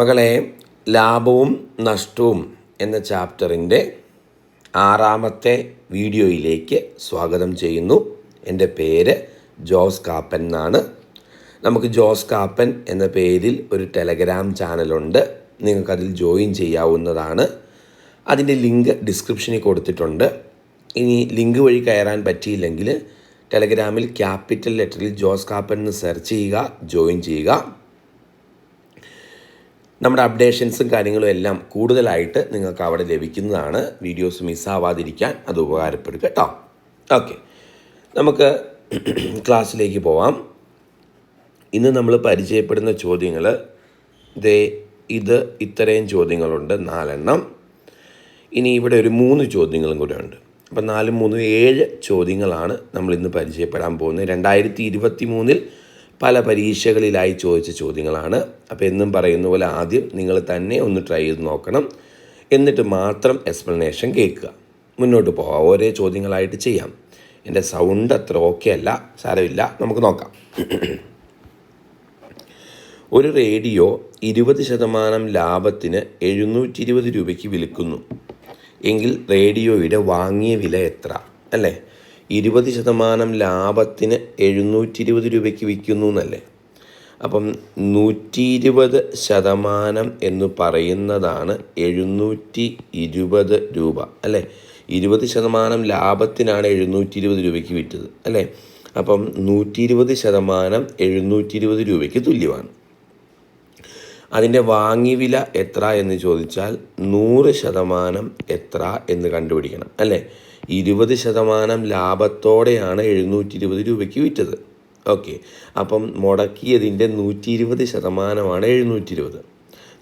മകളെ ലാഭവും നഷ്ടവും എന്ന ചാപ്റ്ററിന്റെ ആറാമത്തെ വീഡിയോയിലേക്ക് സ്വാഗതം ചെയ്യുന്നു. എന്റെ പേര് ജോസ് കാപ്പൻ എന്നാണ്. നമുക്ക് ജോസ് കാപ്പൻ എന്ന പേരിൽ ഒരു ടെലഗ്രാം ചാനലുണ്ട്. നിങ്ങൾക്കതിൽ ജോയിൻ ചെയ്യാവുന്നതാണ്. അതിന്റെ ലിങ്ക് ഡിസ്ക്രിപ്ഷനിൽ കൊടുത്തിട്ടുണ്ട്. ഇനി ലിങ്ക് വഴി കയറാൻ പറ്റിയില്ലെങ്കിൽ ടെലഗ്രാമിൽ ക്യാപിറ്റൽ ലെറ്ററിൽ ജോസ് കാപ്പൻ എന്ന് സെർച്ച് ചെയ്യുക ജോയിൻ ചെയ്യുക. നമ്മുടെ അപ്ഡേഷൻസും കാര്യങ്ങളും എല്ലാം കൂടുതലായിട്ട് നിങ്ങൾക്ക് അവിടെ ലഭിക്കുന്നതാണ്. വീഡിയോസ് മിസ്സാവാതിരിക്കാൻ അത് ഉപകാരപ്പെടുക കേട്ടോ ഓക്കെ നമുക്ക് ക്ലാസ്സിലേക്ക് പോവാം. ഇന്ന് നമ്മൾ പരിചയപ്പെടുന്ന ചോദ്യങ്ങൾ ദേ ഇത് ഇത്രയും ചോദ്യങ്ങളുണ്ട് നാലെണ്ണം. ഇനി ഇവിടെ ഒരു മൂന്ന് ചോദ്യങ്ങളും കൂടെ ഉണ്ട്. അപ്പം നാലും മൂന്നും ഏഴ് ചോദ്യങ്ങളാണ് നമ്മൾ ഇന്ന് പരിചയപ്പെടാൻ പോകുന്നത്. രണ്ടായിരത്തി ഇരുപത്തി മൂന്നിൽ പല പരീക്ഷകളിലായി ചോദിച്ച ചോദ്യങ്ങളാണ്. അപ്പോൾ എന്നും പറയുന്ന പോലെ ആദ്യം നിങ്ങൾ തന്നെ ഒന്ന് ട്രൈ ചെയ്ത് നോക്കണം. എന്നിട്ട് മാത്രം എക്സ്പ്ലനേഷൻ കേൾക്കുക. മുന്നോട്ട് പോകാം ഓരോ ചോദ്യങ്ങളായിട്ട് ചെയ്യാം. എന്റെ സൗണ്ട് അത്ര ഓക്കെ അല്ല. സാരമില്ല. നമുക്ക് നോക്കാം. ഒരു റേഡിയോ ഇരുപത് ശതമാനം ലാഭത്തിന് എഴുന്നൂറ്റി ഇരുപത് രൂപയ്ക്ക് വിൽക്കുന്നു. എങ്കിൽ റേഡിയോയുടെ വാങ്ങിയ വില എത്ര? അല്ലേ? ഇരുപത് ശതമാനം ലാഭത്തിന് എഴുന്നൂറ്റി ഇരുപത് രൂപയ്ക്ക് വിൽക്കുന്നു എന്നല്ലേ? അപ്പം നൂറ്റി ഇരുപത് ശതമാനം എന്ന് പറയുന്നതാണ് എഴുന്നൂറ്റി ഇരുപത് രൂപ അല്ലേ? ഇരുപത് ശതമാനം ലാഭത്തിനാണ് എഴുന്നൂറ്റി ഇരുപത് രൂപയ്ക്ക് വിറ്റത് അല്ലേ? അപ്പം നൂറ്റി ഇരുപത് ശതമാനം എഴുന്നൂറ്റി ഇരുപത് രൂപയ്ക്ക് തുല്യമാണ്. അതിന്റെ വാങ്ങി വില എത്ര എന്ന് ചോദിച്ചാൽ നൂറ് ശതമാനം എത്ര എന്ന് കണ്ടുപിടിക്കണം അല്ലേ? ഇരുപത് ശതമാനം ലാഭത്തോടെയാണ് എഴുന്നൂറ്റി ഇരുപത് രൂപയ്ക്ക് വിറ്റത്. ഓക്കെ. അപ്പം മുടക്കിയതിന്റെ നൂറ്റി ഇരുപത് ശതമാനമാണ് എഴുന്നൂറ്റി ഇരുപത്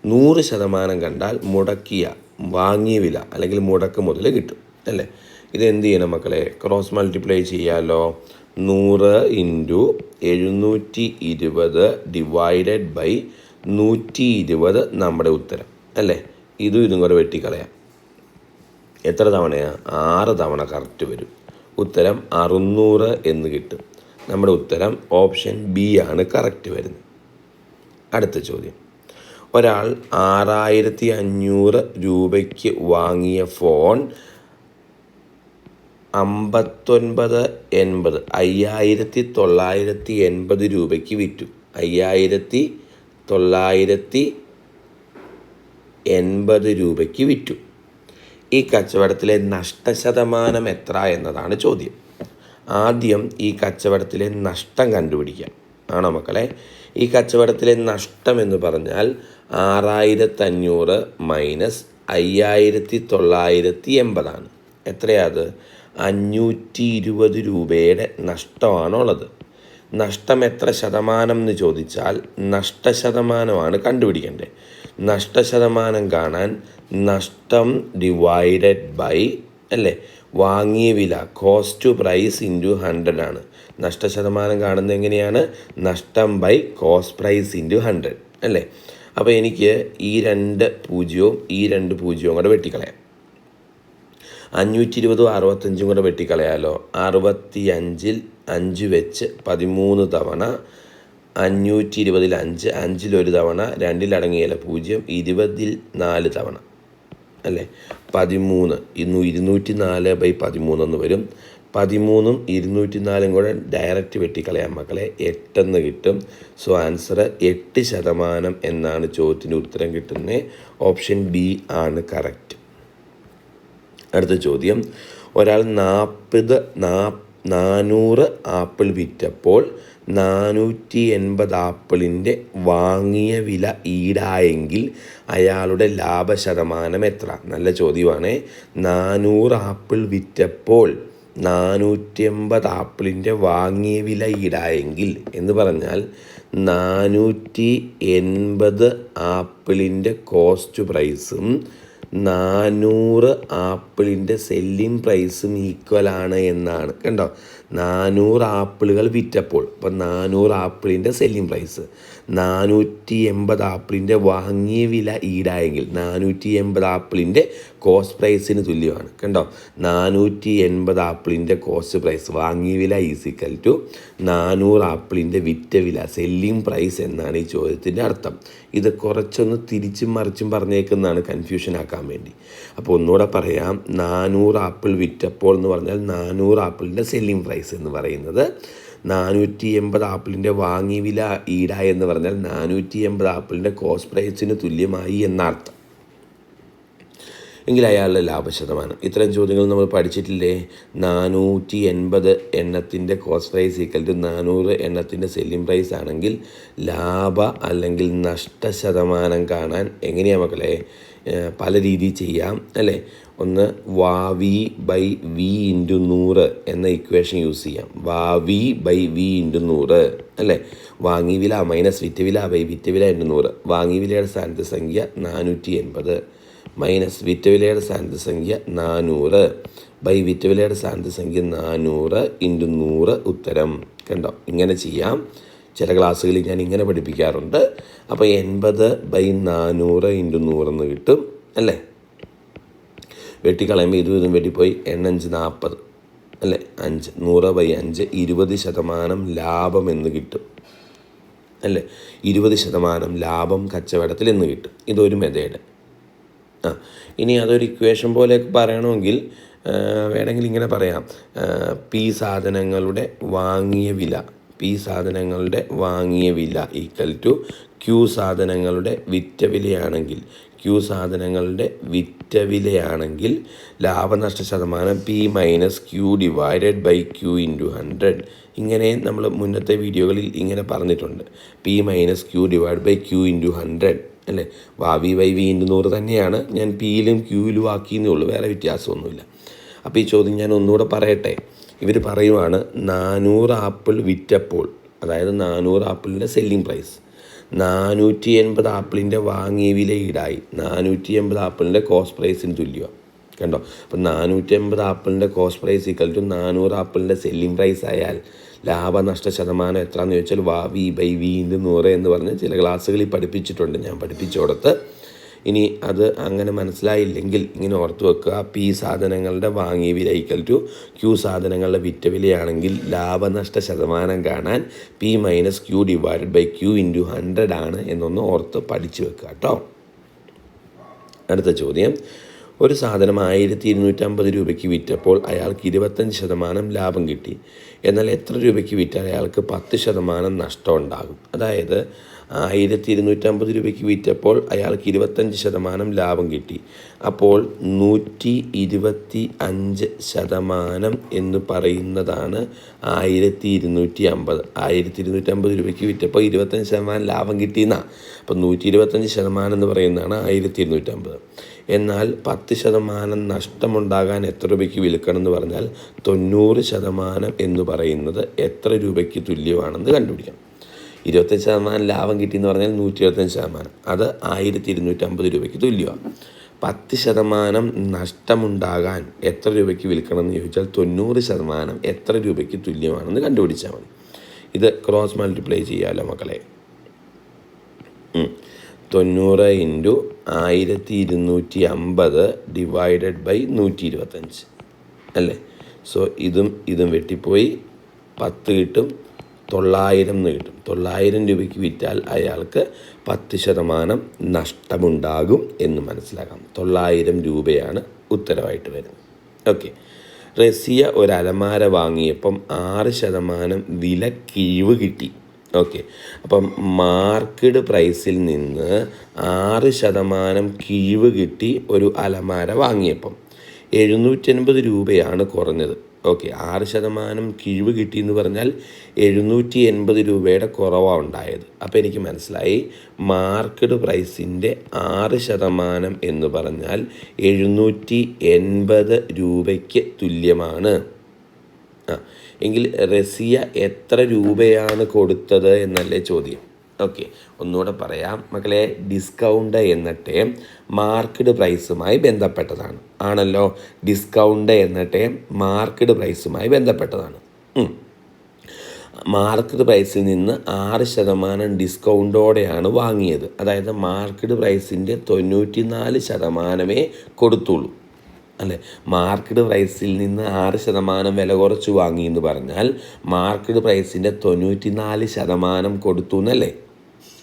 നൂറ് ശതമാനം കണ്ടാൽ മുടക്കിയ വാങ്ങിയ വില അല്ലെങ്കിൽ മുടക്ക് മുതൽ കിട്ടും. അല്ലേ? ഇത് എന്ത് ചെയ്യണം മക്കളെ? ക്രോസ് മൾട്ടിപ്ലൈ ചെയ്യാമല്ലോ നൂറ് ഇന്റു എഴുന്നൂറ്റി ഇരുപത് ഡിവൈഡഡ് ബൈ നൂറ്റി ഇരുപത് നമ്മുടെ ഉത്തരം. അല്ലേ? ഇതും ഇതും കൂടെ വെട്ടിക്കളയാം. എത്ര തവണയാണ് ആറ് തവണ കറക്റ്റ് വരും. ഉത്തരം അറുന്നൂറ് എന്ന് കിട്ടും. നമ്മുടെ ഉത്തരം ഓപ്ഷൻ ബി ആണ് കറക്റ്റ് വരുന്നത്. അടുത്ത ചോദ്യം. ഒരാൾ ആറായിരത്തി അഞ്ഞൂറ് രൂപയ്ക്ക് വാങ്ങിയ ഫോൺ അമ്പത്തൊൻപത് എൺപത് അയ്യായിരത്തി തൊള്ളായിരത്തി എൺപത് രൂപയ്ക്ക് വിറ്റു. അയ്യായിരത്തി തൊള്ളായിരത്തി എൺപത് രൂപയ്ക്ക് വിറ്റു. ഈ കച്ചവടത്തിലെ നഷ്ടശതമാനം എത്ര എന്നതാണ് ചോദ്യം. ആദ്യം ഈ കച്ചവടത്തിലെ നഷ്ടം കണ്ടുപിടിക്കാം. ആണോ മക്കളെ? ഈ കച്ചവടത്തിലെ നഷ്ടം എന്ന് പറഞ്ഞാൽ ആറായിരത്തഞ്ഞൂറ് മൈനസ് അയ്യായിരത്തി തൊള്ളായിരത്തി എൺപതാണ് എത്രയാത് അഞ്ഞൂറ്റി ഇരുപത് രൂപയുടെ നഷ്ടമാണുള്ളത്. നഷ്ടം എത്ര ശതമാനം എന്ന് ചോദിച്ചാൽ നഷ്ടശതമാനമാണ് കണ്ടുപിടിക്കേണ്ടത്. നഷ്ടശതമാനം കാണാൻ നഷ്ടം ഡിവൈഡഡ് ബൈ അല്ലേ? വാങ്ങിയ വില കോസ്റ്റ് പ്രൈസ് ഇന്റു ഹൺഡ്രഡ് ആണ്. നഷ്ടശതമാനം കാണുന്നത് എങ്ങനെയാണ്? നഷ്ടം by cost price into hundred അല്ലേ? അപ്പോൾ എനിക്ക് ഈ രണ്ട് പൂജ്യവും ഈ രണ്ട് പൂജ്യവും കൂടെ വെട്ടിക്കളയാം. അഞ്ഞൂറ്റി ഇരുപതും അറുപത്തഞ്ചും കൂടെ വെട്ടിക്കളയാലോ? അറുപത്തി അഞ്ചിൽ അഞ്ച് വെച്ച് പതിമൂന്ന് തവണ അഞ്ഞൂറ്റി ഇരുപതിൽ അഞ്ച് അഞ്ചിലൊരു തവണ രണ്ടിലടങ്ങിയല്ല പൂജ്യം ഇരുപതിൽ നാല് തവണ. അല്ലേ? പതിമൂന്ന്. ഇന്നു ഇരുന്നൂറ്റി നാല് ബൈ പതിമൂന്നെന്ന് വരും. പതിമൂന്നും ഇരുന്നൂറ്റി നാലും കൂടെ ഡയറക്റ്റ് വെട്ടിക്കളയാം മക്കളെ. എട്ടെന്ന് കിട്ടും. സോ ആൻസർ എട്ട് ശതമാനം എന്നാണ് ചോദ്യത്തിന്റെ ഉത്തരം കിട്ടുന്നത് ഓപ്ഷൻ ബി ആണ് കറക്റ്റ് അടുത്ത ചോദ്യം. ഒരാൾ നാൽപ്പത് നാ നാനൂറ് ആപ്പിൾ വിറ്റപ്പോൾ നാനൂറ്റി എൺപത് ആപ്പിളിന്റെ വാങ്ങിയ വില ഈടായെങ്കിൽ അയാളുടെ ലാഭശതമാനം എത്ര? നല്ല ചോദ്യമാണ്. നാനൂറ് ആപ്പിൾ വിറ്റപ്പോൾ നാനൂറ്റി എൺപത് ആപ്പിളിന്റെ വാങ്ങിയ വില ഈടായെങ്കിൽ എന്ന് പറഞ്ഞാൽ നാനൂറ്റി എൺപത് ആപ്പിളിന്റെ കോസ്റ്റ് പ്രൈസും നാനൂറ് ആപ്പിളിന്റെ സെല്ലിംഗ് പ്രൈസും ഈക്വൽ ആണ് എന്നാണ്. കണ്ടോ? നാനൂറ് ആപ്പിളുകൾ വിറ്റപ്പോൾ. അപ്പം നാനൂറ് ആപ്പിളിന്റെ സെല്ലിംഗ് പ്രൈസ് നാനൂറ്റി എൺപത് ആപ്പിളിന്റെ വാങ്ങിയ വില ഈടായെങ്കിൽ നാനൂറ്റി എൺപത് ആപ്പിളിന്റെ കോസ്റ്റ് പ്രൈസിന് തുല്യമാണ്. കണ്ടോ? നാനൂറ്റി എൺപത് ആപ്പിളിന്റെ കോസ്റ്റ് പ്രൈസ് വാങ്ങിയ വില ഈസിക്കൽ ടു നാനൂറ് ആപ്പിളിന്റെ വിറ്റ വില. സെല്ലിംഗ് പ്രൈസ് എന്നാണ് ഈ ചോദ്യത്തിന്റെ അർത്ഥം. ഇത് കുറച്ചൊന്ന് തിരിച്ചും മറിച്ചും പറഞ്ഞേക്കുന്നതാണ് കൺഫ്യൂഷൻ ആക്കാൻ വേണ്ടി. അപ്പോൾ ഒന്നുകൂടെ പറയാം. നാനൂറ് ആപ്പിൾ വിറ്റപ്പോൾ എന്ന് പറഞ്ഞാൽ നാനൂറ് ആപ്പിളിന്റെ സെല്ലിംഗ് പ്രൈസ് എന്ന് പറയുന്നത് നാനൂറ്റി എൺപത് ആപ്പിളിന്റെ വാങ്ങിയ വില ഈട എന്ന് പറഞ്ഞാൽ നാനൂറ്റി എൺപത് ആപ്പിളിന്റെ കോസ്റ്റ് പ്രൈസിന് തുല്യമായി എന്നർത്ഥം. എങ്കിൽ അയാളുടെ ലാഭശതമാനം ഇത്തരം ചോദ്യങ്ങൾ നമ്മൾ പഠിച്ചിട്ടില്ലേ? നാനൂറ്റി എൺപത് എണ്ണത്തിന്റെ കോസ്റ്റ് പ്രൈസ് ഈക്വൽ ടു നാനൂറ് എണ്ണത്തിന്റെ സെല്ലിംഗ് പ്രൈസ് ആണെങ്കിൽ ലാഭ അല്ലെങ്കിൽ നഷ്ടശതമാനം കാണാൻ എങ്ങനെയാണ് മക്കളെ? പല രീതിയിൽ ചെയ്യാം അല്ലേ? ഒന്ന് വാ വി ബൈ വി ഇന്റു നൂറ് എന്ന ഇക്വേഷൻ യൂസ് ചെയ്യാം. വാ വി ബൈ വി ഇന്റു നൂറ് അല്ലേ? വാങ്ങി വില മൈനസ് വിറ്റ് വില ബൈ വിറ്റ് വില ഇന്റു നൂറ്. വാങ്ങി വിലയുടെ സ്ഥാനത്ത് സംഖ്യ നാനൂറ്റി എൺപത്. മൈനസ് വിറ്റവിലയുടെ സാന്ദ്രസംഖ്യ സംഖ്യ നാനൂറ്. ബൈ വിറ്റവിലയുടെ സാന്ദ്രസംഖ്യ സംഖ്യ നാനൂറ് ഇന്റു നൂറ് ഉത്തരം. കണ്ടോ? ഇങ്ങനെ ചെയ്യാം. ചില ക്ലാസ്സുകളിൽ ഞാൻ ഇങ്ങനെ പഠിപ്പിക്കാറുണ്ട്. അപ്പോൾ എൺപത് ബൈ നാനൂറ് ഇന്റു നൂറെന്ന് കിട്ടും അല്ലേ? വെട്ടിക്കളയുമ്പോൾ ഇരുപതും വെട്ടിപ്പോയി. എണ്ണഞ്ച് നാൽപ്പത് അല്ലേ? അഞ്ച് നൂറ് ബൈ അഞ്ച് ഇരുപത് ശതമാനം ലാഭം എന്ന് കിട്ടും അല്ലേ? ഇരുപത് ശതമാനം ലാഭം കച്ചവടത്തിൽ എന്ന് കിട്ടും. ഇതൊരു മെതേഡ് ആ ഇനി അതൊരു ഇക്വേഷൻ പോലെ പറയണമെങ്കിൽ വേണമെങ്കിൽ ഇങ്ങനെ പറയാം. പി സാധനങ്ങളുടെ വാങ്ങിയ വില പി സാധനങ്ങളുടെ വാങ്ങിയ വില ഈക്വൽ ടു ക്യു സാധനങ്ങളുടെ വിറ്റ വിലയാണെങ്കിൽ ക്യു സാധനങ്ങളുടെ വിറ്റ വിലയാണെങ്കിൽ ലാഭനഷ്ട ശതമാനം P minus Q divided by Q into hundred ഇങ്ങനെ നമ്മൾ മുന്നത്തെ വീഡിയോകളിൽ ഇങ്ങനെ പറഞ്ഞിട്ടുണ്ട്. P minus Q divide by Q into hundred അല്ലേ? വാവി വൈ വി ഇന്റു നൂറ് തന്നെയാണ്. ഞാൻ പിയിലും ക്യൂയിലും ആക്കിയെന്നേ ഉള്ളൂ. വേറെ വ്യത്യാസമൊന്നുമില്ല. അപ്പോൾ ഈ ചോദ്യം ഞാൻ ഒന്നുകൂടെ പറയട്ടെ. ഇവർ പറയുവാണ് നാനൂറ് ആപ്പിൾ വിറ്റപ്പോൾ അതായത് നാനൂറ് ആപ്പിളിന്റെ സെല്ലിംഗ് പ്രൈസ് നാനൂറ്റി എൺപത് ആപ്പിളിന്റെ വാങ്ങിയ വില ഈടായി. നാനൂറ്റി എൺപത് ആപ്പിളിന്റെ കോസ്റ്റ് പ്രൈസിന് തുല്യമാണ് കണ്ടോ? അപ്പം നാനൂറ്റി എൺപത് ആപ്പിളിന്റെ കോസ്റ്റ് പ്രൈസ് ഈക്വൽ ടു നാനൂറ് ആപ്പിളിന്റെ സെല്ലിംഗ് പ്രൈസ് ആയാൽ ലാഭനഷ്ട ശതമാനം എത്രയെന്ന് ചോദിച്ചാൽ വാ വി ബൈ വി ഇന്റു നൂറ് എന്ന് പറഞ്ഞ് ചില ക്ലാസ്സുകളിൽ പഠിപ്പിച്ചിട്ടുണ്ട് ഞാൻ പഠിപ്പിച്ചു കൊടുത്ത് ഇനി അത് അങ്ങനെ മനസ്സിലായില്ലെങ്കിൽ ഇങ്ങനെ ഓർത്ത് വെക്കുക. പി സാധനങ്ങളുടെ വാങ്ങിയ വില ഈക്വൽ ടു ക്യൂ സാധനങ്ങളുടെ വിറ്റ വിലയാണെങ്കിൽ ലാഭനഷ്ട ശതമാനം കാണാൻ P minus Q divided by Q into hundred ആണ് എന്നൊന്ന് ഓർത്ത് പഠിച്ചു വെക്കുക കേട്ടോ അടുത്ത ചോദ്യം. ഒരു സാധനം ആയിരത്തി ഇരുന്നൂറ്റമ്പത് രൂപയ്ക്ക് വിറ്റപ്പോൾ അയാൾക്ക് ഇരുപത്തഞ്ച് ശതമാനം ലാഭം കിട്ടി. എന്നാൽ എത്ര രൂപയ്ക്ക് വിറ്റാൽ അയാൾക്ക് പത്ത് ശതമാനം നഷ്ടം ഉണ്ടാകും. അതായത് ആയിരത്തി ഇരുന്നൂറ്റമ്പത് രൂപയ്ക്ക് വിറ്റപ്പോൾ അയാൾക്ക് ഇരുപത്തഞ്ച് ശതമാനം ലാഭം കിട്ടി. അപ്പോൾ നൂറ്റി ഇരുപത്തി അഞ്ച് ശതമാനം എന്ന് പറയുന്നതാണ് ആയിരത്തി ഇരുന്നൂറ്റി അമ്പത് ആയിരത്തി ഇരുന്നൂറ്റമ്പത് രൂപയ്ക്ക് വിറ്റപ്പോൾ ഇരുപത്തഞ്ച് ശതമാനം ലാഭം കിട്ടിയെന്നാണ് അപ്പോൾ നൂറ്റി ഇരുപത്തഞ്ച് ശതമാനം എന്ന് പറയുന്നതാണ് ആയിരത്തി ഇരുന്നൂറ്റമ്പത് എന്നാൽ പത്ത് ശതമാനം നഷ്ടമുണ്ടാകാൻ എത്ര രൂപയ്ക്ക് വിൽക്കണം എന്ന് പറഞ്ഞാൽ തൊണ്ണൂറ് ശതമാനം എന്ന് പറയുന്നത് എത്ര രൂപയ്ക്ക് തുല്യമാണെന്ന് കണ്ടുപിടിക്കണം. ഇരുപത്തഞ്ച് ശതമാനം ലാഭം കിട്ടിയെന്ന് പറഞ്ഞാൽ നൂറ്റി ഇരുപത്തഞ്ച് ശതമാനം. അത് ആയിരത്തി ഇരുന്നൂറ്റമ്പത് രൂപയ്ക്ക് തുല്യമാണ് പത്ത് ശതമാനം നഷ്ടമുണ്ടാകാൻ എത്ര രൂപയ്ക്ക് വിൽക്കണം എന്ന് ചോദിച്ചാൽ തൊണ്ണൂറ് ശതമാനം എത്ര രൂപയ്ക്ക് തുല്യമാണെന്ന് കണ്ടുപിടിച്ചാൽ മതി. ഇത് ക്രോസ് മൾട്ടിപ്ലൈ ചെയ്യാമല്ലോ മക്കളെ. തൊണ്ണൂറ് ഇന്റു ആയിരത്തി ഇരുന്നൂറ്റി അമ്പത് ഡിവൈഡഡ് ബൈ നൂറ്റി ഇരുപത്തഞ്ച് അല്ലേ? സോ ഇതും ഇതും വെട്ടിപ്പോയി. പത്ത് കിട്ടും തൊള്ളായിരം എന്ന് കിട്ടും തൊള്ളായിരം രൂപയ്ക്ക് വിറ്റാൽ അയാൾക്ക് പത്ത് ശതമാനം നഷ്ടമുണ്ടാകും എന്ന് മനസ്സിലാക്കാം. തൊള്ളായിരം രൂപയാണ് ഉത്തരവായിട്ട് വരുന്നത്. ഓക്കെ. റസിയ ഒരു അലമാര വാങ്ങിയപ്പം ആറ് ശതമാനം വില കിഴിവ് കിട്ടി. ഓക്കെ. അപ്പം മാർക്കഡ് പ്രൈസിൽ നിന്ന് ആറ് ശതമാനം കിഴിവ് കിട്ടി ഒരു അലമാര വാങ്ങിയപ്പം. എഴുന്നൂറ്റൻപത് രൂപയാണ് കുറഞ്ഞത്. ഓക്കെ ആറ് ശതമാനം കിഴിവ് കിട്ടി എന്ന് പറഞ്ഞാൽ എഴുന്നൂറ്റി എൺപത് രൂപയുടെ കുറവാണ് ഉണ്ടായത്. അപ്പോൾ എനിക്ക് മനസ്സിലായി മാർക്കറ്റ് പ്രൈസിന്റെ ആറ് ശതമാനം എന്ന് പറഞ്ഞാൽ എഴുന്നൂറ്റി എൺപത് രൂപയ്ക്ക് തുല്യമാണ്. ആ എങ്കിൽ റസിയ എത്ര രൂപയാണ് കൊടുത്തത് എന്നല്ലേ ചോദ്യം? ഓക്കെ ഒന്നുകൂടെ പറയാം. മക്കളെ ഡിസ്കൗണ്ട് എന്ന ടേം മാർക്കഡ് പ്രൈസുമായി ബന്ധപ്പെട്ടതാണ്. ആണല്ലോ? ഡിസ്കൗണ്ട് എന്ന ടേം മാർക്കഡ് പ്രൈസുമായി ബന്ധപ്പെട്ടതാണ് മാർക്കറ്റ് പ്രൈസിൽ നിന്ന് ആറ് ശതമാനം ഡിസ്കൗണ്ടോടെയാണ് വാങ്ങിയത്. അതായത് മാർക്കറ്റ് പ്രൈസിന്റെ തൊണ്ണൂറ്റി നാല് ശതമാനമേ കൊടുത്തുള്ളൂ. അല്ലെ? മാർക്കറ്റ് പ്രൈസിൽ നിന്ന് ആറ് ശതമാനം വില കുറച്ച് വാങ്ങി എന്ന് പറഞ്ഞാൽ മാർക്കറ്റ് പ്രൈസിന്റെ തൊണ്ണൂറ്റി നാല് ശതമാനം കൊടുത്തു എന്നല്ലേ?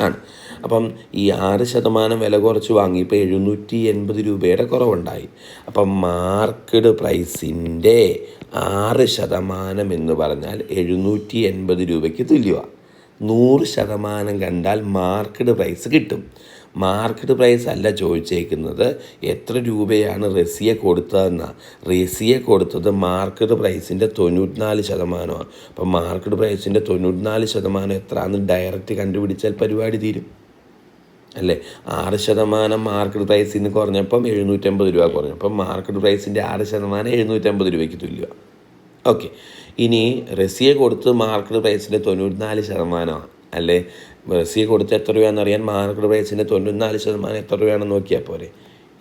ആണ്. അപ്പം ഈ ആറ് ശതമാനം വില കുറച്ച് വാങ്ങി ഇപ്പോൾ എഴുന്നൂറ്റി എൺപത് രൂപയുടെ കുറവുണ്ടായി. അപ്പം മാർക്കറ്റ് പ്രൈസിന്റെ ആറ് ശതമാനം എന്ന് പറഞ്ഞാൽ എഴുന്നൂറ്റി എൺപത് രൂപയ്ക്ക് തുല്യമാണ് നൂറ് ശതമാനം കണ്ടാൽ മാർക്കറ്റ് പ്രൈസ് കിട്ടും. മാർക്കറ്റ് പ്രൈസ് അല്ല ചോദിച്ചേക്കുന്നത്. എത്ര രൂപയാണ് റസിയെ കൊടുത്തതെന്നാണ് റസിയെ കൊടുത്തത് മാർക്കറ്റ് പ്രൈസിന്റെ തൊണ്ണൂറ്റിനാല് ശതമാനമാണ്. അപ്പം മാർക്കറ്റ് പ്രൈസിന്റെ തൊണ്ണൂറ്റിനാല് ശതമാനം എത്രയാണെന്ന് ഡയറക്റ്റ് കണ്ടുപിടിച്ചാൽ പരിപാടി തീരും. അല്ലേ? ആറ് ശതമാനം മാർക്കറ്റ് പ്രൈസിൽ നിന്ന് കുറഞ്ഞപ്പം എഴുന്നൂറ്റമ്പത് രൂപ കുറഞ്ഞു. അപ്പം മാർക്കറ്റ് പ്രൈസിന്റെ ആറ് ശതമാനം എഴുന്നൂറ്റമ്പത് രൂപയ്ക്ക് തുല്യമാണ് ഓക്കെ. ഇനി റസിയെ കൊടുത്ത് മാർക്കറ്റ് പ്രൈസിന്റെ തൊണ്ണൂറ്റിനാല് ശതമാനമാണ്. അല്ലേ? മെസ്സി കൊടുത്ത എത്ര രൂപയാണെന്ന് അറിയാൻ മാർക്കറ്റ് പ്രൈസിന്റെ തൊണ്ണൂറ്റിനാല് ശതമാനം എത്ര രൂപയാണെന്ന് നോക്കിയാൽ പോരെ.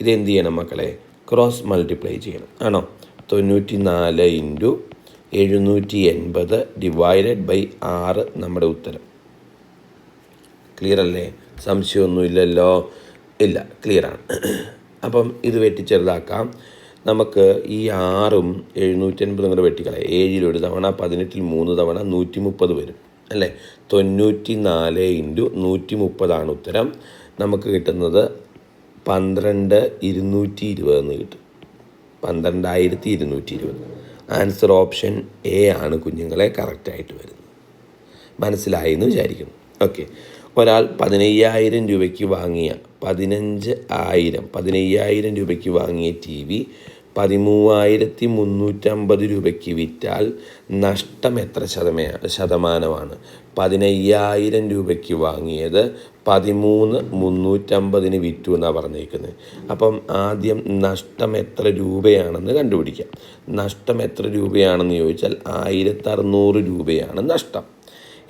ഇത് എന്ത് ചെയ്യണം മക്കളെ? ക്രോസ് മൾട്ടിപ്ലൈ ചെയ്യണം. ആണോ? തൊണ്ണൂറ്റി നാല് ഇന്റു എഴുന്നൂറ്റി എൺപത് ഡിവൈഡഡ് ബൈ ആറ് നമ്മുടെ ഉത്തരം. ക്ലിയർ അല്ലേ? സംശയമൊന്നുമില്ലല്ലോ. ഇല്ല ക്ലിയറാണ് അപ്പം ഇത് വെട്ടി ചെറുതാക്കാം. നമുക്ക് ഈ ആറും എഴുന്നൂറ്റി അൻപതും കൂടെ വെട്ടിക്കളയാം. ഏഴിൽ ഒരു തവണ പതിനെട്ടിൽ മൂന്ന് തവണ നൂറ്റി മുപ്പത് വരും. അല്ലേ? തൊണ്ണൂറ്റി നാല് ഇന്റു നൂറ്റി മുപ്പതാണ് ഉത്തരം. നമുക്ക് കിട്ടുന്നത് പന്ത്രണ്ട് ഇരുന്നൂറ്റി ഇരുപത് എന്ന് കിട്ടും. പന്ത്രണ്ടായിരത്തി ഇരുന്നൂറ്റി ഇരുപത് ആൻസർ ഓപ്ഷൻ എ ആണ് കുഞ്ഞുങ്ങളെ കറക്റ്റായിട്ട് വരുന്നത്. മനസ്സിലായെന്ന് വിചാരിക്കുന്നു. ഓക്കെ ഒരാൾ പതിനയ്യായിരം രൂപയ്ക്ക് വാങ്ങിയ പതിനഞ്ച് ആയിരം പതിനയ്യായിരം രൂപയ്ക്ക് വാങ്ങിയ ടി വി പതിമൂവായിരത്തി മുന്നൂറ്റമ്പത് രൂപയ്ക്ക് വിറ്റാൽ നഷ്ടം എത്ര ശതമേ ശതമാനമാണ്? പതിനയ്യായിരം രൂപയ്ക്ക് വാങ്ങിയത് പതിമൂന്ന് മുന്നൂറ്റമ്പതിന് വിറ്റു എന്നാണ് പറഞ്ഞേക്കുന്നത് അപ്പം ആദ്യം നഷ്ടം എത്ര രൂപയാണെന്ന് കണ്ടുപിടിക്കാം. നഷ്ടം എത്ര രൂപയാണെന്ന് ചോദിച്ചാൽ ആയിരത്തി അറുന്നൂറ് രൂപയാണ് നഷ്ടം.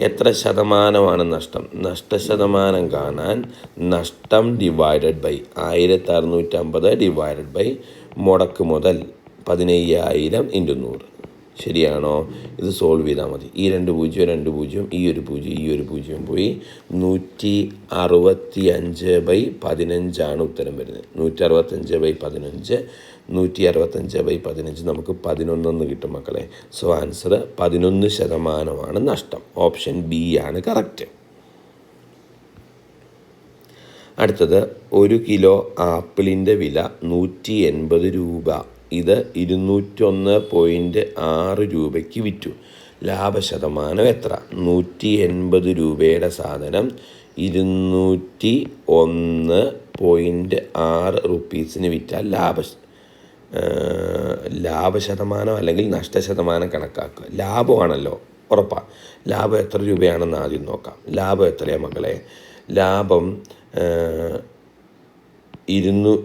എത്ര ശതമാനമാണ് നഷ്ടം? നഷ്ടശതമാനം കാണാൻ നഷ്ടം ഡിവൈഡഡ് ബൈ ആയിരത്തി അറുന്നൂറ്റമ്പത് ഡിവൈഡഡ് ബൈ മുടക്ക് മുതൽ പതിനയ്യായിരം ഇന്റു നൂറ്. ശരിയാണോ? ഇത് സോൾവ് ചെയ്താൽ മതി. ഈ രണ്ട് പൂജ്യം രണ്ട് പൂജ്യം ഈ ഒരു പൂജ്യം ഈ ഒരു പൂജ്യം പോയി നൂറ്റി അറുപത്തി അഞ്ച് ബൈ പതിനഞ്ചാണ് ഉത്തരം വരുന്നത്. നൂറ്റി അറുപത്തഞ്ച് ബൈ പതിനഞ്ച് നൂറ്റി അറുപത്തഞ്ച് ബൈ പതിനഞ്ച് നമുക്ക് പതിനൊന്നെന്ന് കിട്ടും മക്കളെ. സോ ആൻസർ പതിനൊന്ന് ശതമാനമാണ് നഷ്ടം. ഓപ്ഷൻ ബി ആണ് കറക്റ്റ് അടുത്തത് ഒരു കിലോ ആപ്പിളിന്റെ വില നൂറ്റി എൺപത് രൂപ. ഇത് ഇരുന്നൂറ്റൊന്ന് പോയിന്റ് ആറ് രൂപയ്ക്ക് വിറ്റു. ലാഭശതമാനം എത്ര? നൂറ്റി എൺപത് രൂപയുടെ സാധനം ഇരുന്നൂറ്റി ഒന്ന് പോയിന്റ് ആറ് റുപ്പീസിന് വിറ്റാൽ ലാഭ ലാഭശതമാനം അല്ലെങ്കിൽ നഷ്ടശതമാനം കണക്കാക്കുക. ലാഭമാണല്ലോ ഉറപ്പാണ് ലാഭം എത്ര രൂപയാണെന്ന് ആദ്യം നോക്കാം. ലാഭം എത്രയാണ് മക്കളെ? ലാഭം ഇരുന്നൂ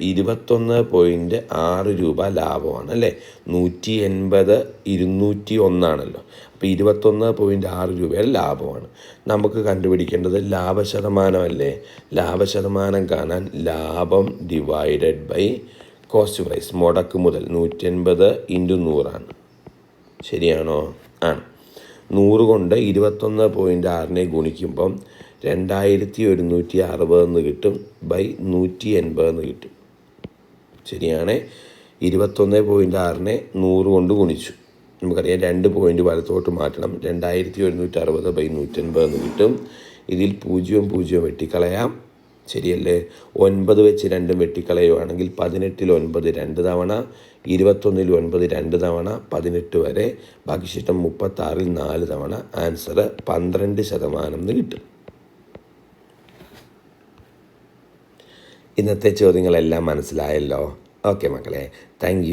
ഇരുപത്തൊന്ന് പോയിന്റ് ആറ് രൂപ ലാഭമാണ് അല്ലേ? നൂറ്റി എൺപത് ഇരുന്നൂറ്റി ഒന്നാണല്ലോ. അപ്പോൾ ഇരുപത്തൊന്ന് പോയിന്റ് ആറ് രൂപയുടെ ലാഭമാണ്. നമുക്ക് കണ്ടുപിടിക്കേണ്ടത് ലാഭശതമാനമല്ലേ? ലാഭശതമാനം കാണാൻ ലാഭം ഡിവൈഡഡ് ബൈ കോസ്റ്റ് പ്രൈസ് മുടക്ക് മുതൽ നൂറ്റി എൺപത് ഇന്റു നൂറാണ്. ശരിയാണോ? ആണ്. നൂറ് കൊണ്ട് ഇരുപത്തൊന്ന് പോയിന്റ് ആറിനെ ഗുണിക്കുമ്പം രണ്ടായിരത്തി ഒരുന്നൂറ്റി അറുപതെന്ന് കിട്ടും ബൈ നൂറ്റി എൺപതെന്ന് കിട്ടും. ശരിയാണേ. ഇരുപത്തൊന്ന് പോയിന്റ് ആറിനെ നൂറ് കൊണ്ട് ഗുണിച്ചു. നമുക്കറിയാം രണ്ട് പോയിന്റ് വലത്തോട്ട് മാറ്റണം. രണ്ടായിരത്തി ഒരുന്നൂറ്റി അറുപത് ബൈ നൂറ്റൻപതെന്ന് കിട്ടും. ഇതിൽ പൂജ്യവും പൂജ്യവും വെട്ടിക്കളയാം. ശരിയല്ലേ? ഒൻപത് വെച്ച് രണ്ടും വെട്ടിക്കളയുവാണെങ്കിൽ പതിനെട്ടിൽ ഒൻപത് രണ്ട് തവണ ഇരുപത്തൊന്നിൽ ഒൻപത് രണ്ട് തവണ പതിനെട്ട് വരെ. ബാക്കി ശേഷം മുപ്പത്താറിൽ നാല് തവണ. ആൻസർ പന്ത്രണ്ട് ശതമാനം എന്ന് കിട്ടും. ഇന്നത്തെ ചോദ്യങ്ങളെല്ലാം മനസ്സിലായല്ലോ. ഓക്കെ മക്കളെ താങ്ക്